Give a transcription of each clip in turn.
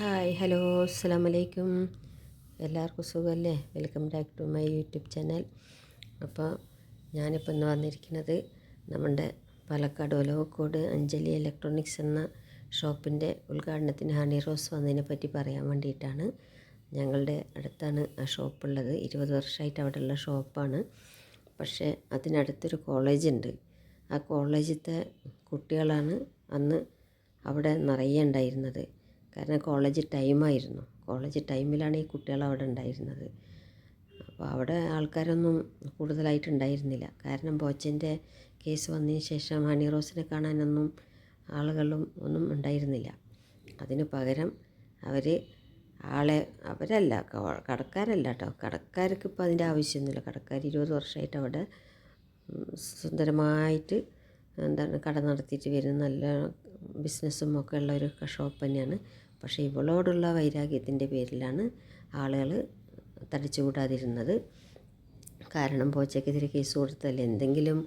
Hi hello അസ്സാം വലൈക്കും എല്ലാവർക്കും സുഖമല്ലേ? Welcome back to my YouTube channel. അപ്പോൾ ഞാനിപ്പോൾ ഇന്ന് വന്നിരിക്കുന്നത് നമ്മുടെ പാലക്കാട് ഒലവക്കോട് അഞ്ജലി ഇലക്ട്രോണിക്സ് എന്ന ഷോപ്പിന്റെ ഉദ്ഘാടനത്തിന് ഹണി റോസ് വന്നതിനെ പറ്റി പറയാൻ വേണ്ടിയിട്ടാണ് ഞങ്ങളുടെ അടുത്താണ് ആ ഷോപ്പുള്ളത് ഇരുപത് വർഷമായിട്ട് അവിടെയുള്ള ഷോപ്പാണ്. പക്ഷേ അതിനടുത്തൊരു കോളേജ് ഉണ്ട്. ആ കോളേജിലത്തെ കുട്ടികളാണ് അന്ന് അവിടെ നിറയെ ഉണ്ടായിരുന്നത്. കാരണം കോളേജ് ടൈമായിരുന്നു. കോളേജ് ടൈമിലാണ് ഈ കുട്ടികൾ അവിടെ ഉണ്ടായിരുന്നത്. അപ്പോൾ അവിടെ ആൾക്കാരൊന്നും കൂടുതലായിട്ട് ഉണ്ടായിരുന്നില്ല കാരണം ബോച്ചന്റെ കേസ് വന്നതിന് ശേഷം ഹണി റോസിനെ കാണാനൊന്നും ആളുകളും ഒന്നും ഉണ്ടായിരുന്നില്ല. അതിന് പകരം അവർ ആളെ അവരല്ല കടക്കാരല്ല കേട്ടോ. കടക്കാർക്ക് ഇപ്പോൾ അതിന്റെ ആവശ്യമൊന്നുമില്ല. കടക്കാർ ഇരുപത് വർഷമായിട്ട് അവിടെ സുന്ദരമായിട്ട് എന്താണ് കട നടത്തിയിട്ട് വരുന്ന നല്ല ബിസിനസ്സും ഒക്കെ ഉള്ള ഒരു ഷോപ്പ് തന്നെയാണ്. പക്ഷേ ഇവളോടുള്ള വൈരാഗ്യത്തിന്റെ പേരിലാണ് ആളുകൾ തടിച്ചുകൂടാതിരുന്നത്. കാരണം പോച്ചയ്ക്കെതിരെ കേസ് കൊടുത്തല്ലേ എന്തെങ്കിലും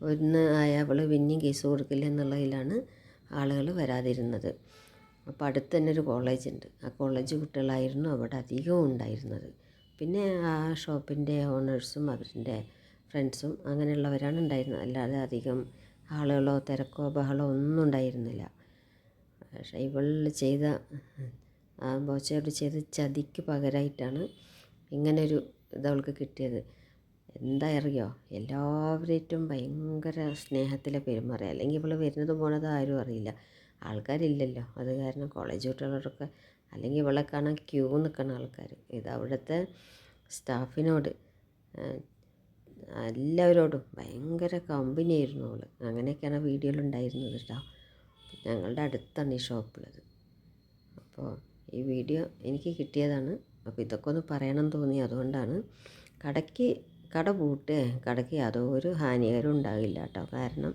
ഒന്ന് അവൾ പിന്നെയും കേസ് കൊടുക്കില്ല എന്നുള്ളതിലാണ് ആളുകൾ വരാതിരുന്നത്. അപ്പോൾ അടുത്ത് തന്നെ ഒരു കോളേജ് ഉണ്ട്. ആ കോളേജ് കുട്ടികളായിരുന്നു അവിടെ അധികവും ഉണ്ടായിരുന്നത്. പിന്നെ ആ ഷോപ്പിന്റെ ഓണേഴ്സും അവരുടെ ഫ്രണ്ട്സും അങ്ങനെയുള്ളവരാണ് ഉണ്ടായിരുന്നത്. അല്ലാതെ അധികം ആളുകളോ തിരക്കോ ബഹളോ ഒന്നും ഉണ്ടായിരുന്നില്ല. പക്ഷേ ഇവളിൽ ചെയ്ത ആ ബോച്ചയോട് ചെയ്ത ചതിക്ക് പകരമായിട്ടാണ് ഇങ്ങനൊരു ഇത് അവൾക്ക് കിട്ടിയത്. എന്താ അറിയോ? എല്ലാവരേറ്റും ഭയങ്കര സ്നേഹത്തിലെ പെരുമാറുക അല്ലെങ്കിൽ ഇവൾ വരുന്നതും പോണതും ആരും അറിയില്ല. ആൾക്കാരില്ലല്ലോ. അത് കാരണം കോളേജ് കുട്ടികളോടൊക്കെ അല്ലെങ്കിൽ ഇവളെ കാണാൻ ക്യൂ നിൽക്കുന്ന ആൾക്കാർ ഇത് അവിടുത്തെ സ്റ്റാഫിനോട് എല്ലാവരോടും ഭയങ്കര കമ്പനി ആയിരുന്നു അവൾ അങ്ങനെയൊക്കെയാണ് വീഡിയോയിൽ ഉണ്ടായിരുന്നത് കേട്ടോ. ഞങ്ങളുടെ അടുത്താണ് ഈ ഷോപ്പുള്ളത് അപ്പോൾ ഈ വീഡിയോ എനിക്ക് കിട്ടിയതാണ്. അപ്പോൾ ഇതൊക്കെ ഒന്ന് പറയണം തോന്നി. അതുകൊണ്ടാണ് കടയ്ക്ക് കട പൂട്ട് കടയ്ക്ക് യാതൊരു ഹാനികരം ഉണ്ടാകില്ല കേട്ടോ. കാരണം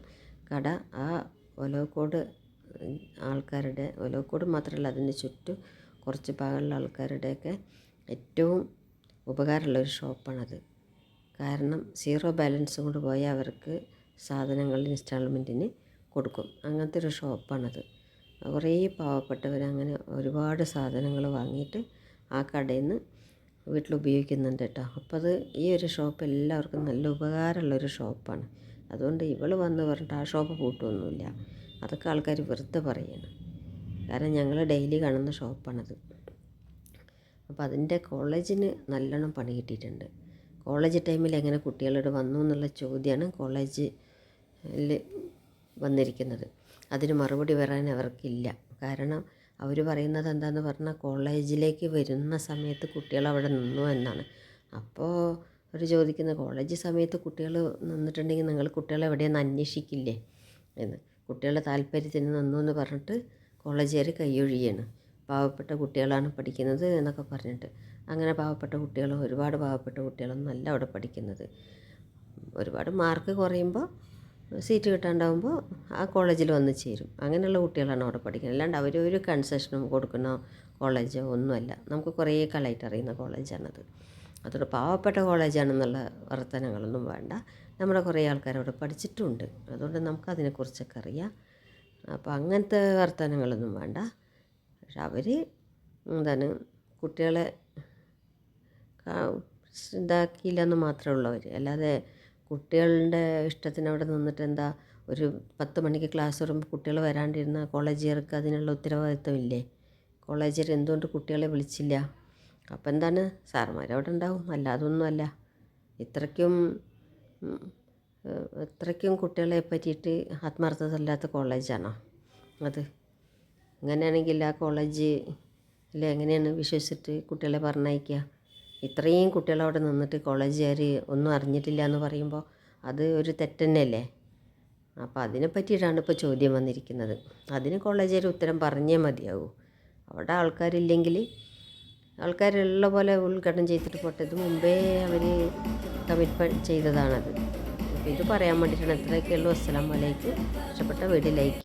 കട ആ ഒലവക്കോട് ആൾക്കാരുടെ ഒലവക്കോട് മാത്രമല്ല അതിന് ചുറ്റും കുറച്ച് ഭാഗമുള്ള ആൾക്കാരുടെയൊക്കെ ഏറ്റവും ഉപകാരമുള്ള ഒരു ഷോപ്പാണത്. കാരണം സീറോ ബാലൻസ് കൊണ്ട് പോയാൽ അവർക്ക് സാധനങ്ങൾ ഇൻസ്റ്റാൾമെന്റിന് കൊടുക്കും. അങ്ങനത്തെ ഒരു ഷോപ്പാണത്. കുറേ പാവപ്പെട്ടവർ അങ്ങനെ ഒരുപാട് സാധനങ്ങൾ വാങ്ങിയിട്ട് ആ കടയിൽ നിന്ന് വീട്ടിൽ ഉപയോഗിക്കുന്നുണ്ട് കേട്ടോ. അപ്പോൾ അത് ഈ ഒരു ഷോപ്പ് എല്ലാവർക്കും നല്ല ഉപകാരമുള്ളൊരു ഷോപ്പാണ്. അതുകൊണ്ട് ഇവൾ വന്ന് പറഞ്ഞിട്ട് ആ ഷോപ്പ് പൂട്ടൊന്നുമില്ല അതൊക്കെ ആൾക്കാർ വെറുതെ പറയാണ്. കാരണം ഞങ്ങൾ ഡെയിലി കാണുന്ന ഷോപ്പാണത്. അപ്പോൾ അതിന്റെ കോളേജിന് നല്ലോണം പണി കിട്ടിയിട്ടുണ്ട്. കോളേജ് ടൈമിൽ എങ്ങനെ കുട്ടികളോട് വന്നു എന്നുള്ള ചോദ്യമാണ് കോളേജിൽ വന്നിരിക്കുന്നത്. അതിന് മറുപടി പറയാൻ അവർക്കില്ല. കാരണം അവർ പറയുന്നത് എന്താണെന്ന് പറഞ്ഞാൽ കോളേജിലേക്ക് വരുന്ന സമയത്ത് കുട്ടികൾ അവിടെ നിന്നു എന്നാണ്. അപ്പോൾ അവർ ചോദിക്കുന്ന കോളേജ് സമയത്ത് കുട്ടികൾ നിന്നിട്ടുണ്ടെങ്കിൽ നിങ്ങൾ കുട്ടികളെ എവിടെയെന്ന് അന്വേഷിക്കില്ലേ എന്ന്. കുട്ടികളുടെ താല്പര്യത്തിന് നിന്നു എന്ന് പറഞ്ഞിട്ട് കോളേജുകാർ കൈയൊഴിയാണ് പാവപ്പെട്ട കുട്ടികളാണ് പഠിക്കുന്നത് എന്നൊക്കെ പറഞ്ഞിട്ട്. അങ്ങനെ പാവപ്പെട്ട കുട്ടികൾ ഒരുപാട് പാവപ്പെട്ട കുട്ടികളൊന്നും അല്ല അവിടെ പഠിക്കുന്നത്. ഒരുപാട് മാർക്ക് കുറയുമ്പോൾ സീറ്റ് കിട്ടാണ്ടാവുമ്പോൾ ആ കോളേജിൽ വന്ന് ചേരും. അങ്ങനെയുള്ള കുട്ടികളാണ് അവിടെ പഠിക്കുന്നത്. അല്ലാണ്ട് അവർ ഒരു കൺസെഷനും കൊടുക്കുന്ന കോളേജോ ഒന്നുമല്ല. നമുക്ക് കുറേ കാലമായിട്ട് അറിയുന്ന കോളേജാണത്. അതുകൊണ്ട് പാവപ്പെട്ട കോളേജാണെന്നുള്ള വർത്തനങ്ങളൊന്നും വേണ്ട. നമ്മുടെ കുറേ ആൾക്കാർ അവിടെ പഠിച്ചിട്ടുണ്ട്. അതുകൊണ്ട് നമുക്ക് അതിനെക്കുറിച്ചൊക്കെ അറിയാം. അപ്പോൾ അങ്ങനത്തെ വർത്തനങ്ങളൊന്നും വേണ്ട. പക്ഷെ അവർ എന്താണ് കുട്ടികളെ ഇതാക്കിയില്ല എന്ന് മാത്രമേ ഉള്ളൂ അവർ അല്ലാതെ കുട്ടികളുടെ ഇഷ്ടത്തിന് അവിടെ നിന്നിട്ട് എന്താ ഒരു പത്ത് മണിക്ക് ക്ലാസ് വരുമ്പോൾ കുട്ടികൾ വരാണ്ടിരുന്ന കോളേജുകാർക്ക് അതിനുള്ള ഉത്തരവാദിത്വമില്ലേ കോളേജുകാർ എന്തുകൊണ്ട് കുട്ടികളെ വിളിച്ചില്ല? അപ്പം എന്താണ്? സാർമാർ അവിടെ ഉണ്ടാവും. അല്ലാതൊന്നുമല്ല ഇത്രയ്ക്കും ഇത്രയ്ക്കും കുട്ടികളെ പറ്റിയിട്ട് ആത്മാർത്ഥതല്ലാത്ത കോളേജാണോ അത്? അങ്ങനെയാണെങ്കിൽ ആ കോളേജ് അല്ലെ എങ്ങനെയാണ് വിശ്വസിച്ചിട്ട് കുട്ടികളെ പറഞ്ഞയക്കുക? ഇത്രയും കുട്ടികൾ അവിടെ നിന്നിട്ട് കോളേജുകാർ ഒന്നും അറിഞ്ഞിട്ടില്ല എന്ന് പറയുമ്പോൾ അത് ഒരു തെറ്റന്നെയല്ലേ അപ്പോൾ അതിനെ പറ്റിയിട്ടാണ് ഇപ്പോൾ ചോദ്യം വന്നിരിക്കുന്നത്. അതിന് കോളേജുകാർ ഉത്തരം പറഞ്ഞേ മതിയാവൂ. അവിടെ ആൾക്കാരില്ലെങ്കിൽ ആൾക്കാരുള്ള പോലെ ഉദ്ഘാടനം ചെയ്തിട്ട് പോട്ടെ. ഇത് മുമ്പേ അവർ കമ്മിറ്റ്മെന്റ് ചെയ്തതാണത്. അപ്പോൾ ഇത് പറയാൻ വേണ്ടിയിട്ടാണ്. എത്രയൊക്കെയുള്ളൂ അസ്സലാം വലൈക്കും ഇഷ്ടപ്പെട്ട വീഡിയോ ലൈക്ക്